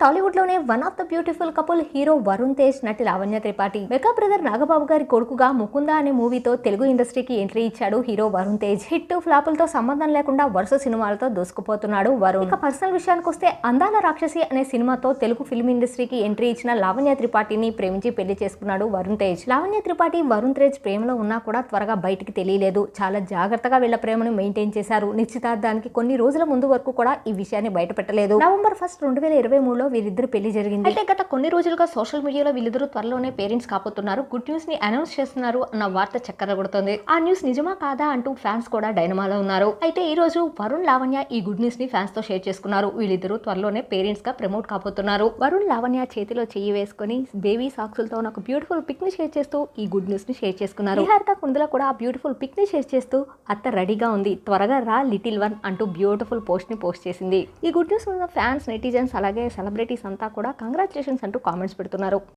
టాలీవుడ్లోనే one of the beautiful couple hero Varun Tej నటి Lavanya Tripathi. Mega brother Nagababu గారి కొడుకుగా ముకుంద అనే మూవీతో తెలుగు ఇండస్ట్రీకి ఎంట్రీ ఇచ్చాడు హీరో వరుణ్ తేజ్. హిట్ ఫ్లాపులతో సంబంధం లేకుండా వరుస సినిమాలతో దూసుకుపోతున్నాడు వరుణ్. ఇక పర్సనల్ విషయానికి వస్తే అందాల రాక్షసి అనే సినిమాతో తెలుగు ఫిల్మ్ ఇండస్ట్రీకి ఎంట్రీ ఇచ్చిన లావణ్య త్రిపాఠిని ప్రేమించి పెళ్ళి చేసుకున్నాడు వరుణ్ తేజ్. లావణ్య త్రిపాఠి వరుణ్ తేజ్ ప్రేమలో ఉన్నా కూడా త్వరగా బయటికి తెలియలేదు. చాలా జాగ్రత్తగా వీళ్ళ ప్రేమను మెయింటైన్ చేశారు. నిశ్చితార్థానికి కొన్ని రోజుల ముందు వరకు కూడా ఈ విషయాన్ని బయటపెట్టలేదు. నవంబర్ ఫస్ట్ రెండు వేల ఇరవై మూడులో వీరిద్దరు పెళ్ళి జరిగింది. అయితే గత కొన్ని రోజులుగా సోషల్ మీడియాలో వీళ్ళిద్దరు త్వరలోనే పేరెంట్స్ కాబోతున్నారు గుడ్ న్యూస్ని అనౌన్స్ చేస్తున్నారు అన్న వార్త చక్కర కొడుతుంది. ఆ న్యూస్ నిజమా కాదా అంటూ ఫ్యాన్స్ కూడా డైనమాలో ఉన్నారు. అయితే ఈ రోజు వరుణ్ లావణ్య ఈ గుడ్ న్యూస్ని ఫ్యాన్స్తో షేర్ చేసుకున్నారు. వీళ్ళిద్దరు త్వరలోనే పేరెంట్స్గా ప్రమోట్ కాపోతున్నారు వరుణ్ లావణ్య చేతిలో చెయ్యి వేసుకొని బేబీ సాక్సులతో ఒక బ్యూటిఫుల్ పిక్ని షేర్ చేస్తూ ఈ గుడ్ న్యూస్ని షేర్ చేసుకున్నారు. నిహారిక కుందల కూడా ఆ బ్యూటిఫుల్ పిక్ని షేర్ చేస్తూ అత్త రెడీగా ఉంది. త్వరగా రా లిటిల్ వన్ అంటూ బ్యూటిఫుల్ పోస్ట్ని పోస్ట్ చేసింది. ఈ గుడ్ న్యూస్ ఉన్న ఫ్యాన్స్ నెటిజన్స్ అలాగే సెలబ్రిటీస్ అంతా కూడా కంగ్రాచులేషన్స్ అంటూ కామెంట్స్ పెడుతున్నారు.